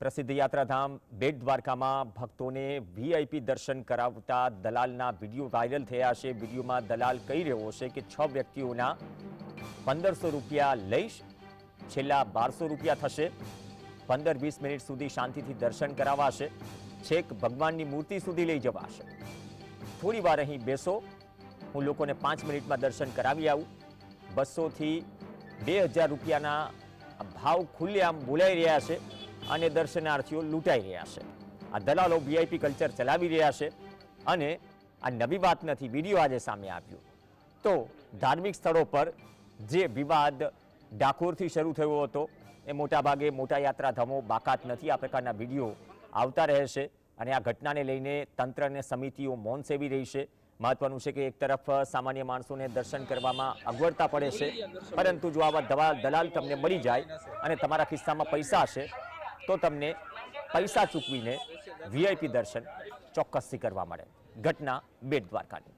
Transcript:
પ્રસિદ્ધ યાત્રાધામ બેટ દ્વારકામાં ભક્તોને વીઆઈપી દર્શન કરાવતા દલાલના વીડિયો વાયરલ થયા છે. વિડીયોમાં દલાલ કહી રહ્યો છે કે છ વ્યક્તિઓના પંદરસો રૂપિયા લઈશ, છેલ્લા બારસો રૂપિયા થશે. પંદર વીસ મિનિટ સુધી શાંતિથી દર્શન કરાવાશે. છેક ભગવાનની મૂર્તિ સુધી લઈ જવાશે. થોડી વાર અહીં બેસો. હું લોકોને પાંચ મિનિટમાં દર્શન કરાવી આવું. બસોથી બે હજાર રૂપિયાના ભાવ ખુલ્લેઆમ બોલાઈ રહ્યા છે. અને દર્શનાર્થીઓ લૂંટાઈ રહ્યા છે. આ દલાલો વીઆઈપી કલ્ચર ચલાવી રહ્યા છે અને આ નવી વાત નથી, વીડિયો આજે સામે આવ્યો. તો ધાર્મિક સ્થળો પર જે વિવાદ ડાકોરથી શરૂ થયો હતો, એ મોટાભાગે મોટા યાત્રાધામો બાકાત નથી, આ પ્રકારના વીડિયો આવતા રહેશે અને આ ઘટનાને લઈને તંત્ર અને સમિતિઓ મૌન સેવી રહી છે. મહત્વનું છે કે એક તરફ સામાન્ય માણસોને દર્શન કરવામાં અગવડતા પડે છે, પરંતુ જો આવા દલાલ તમને મળી જાય અને તમારા ખિસ્સામાં પૈસા હશે તો તમને પૈસા ચૂકવીને વીઆઈપી દર્શન ચોક્કસથી કરવા મળે. ઘટના બેટ દ્વારકાની.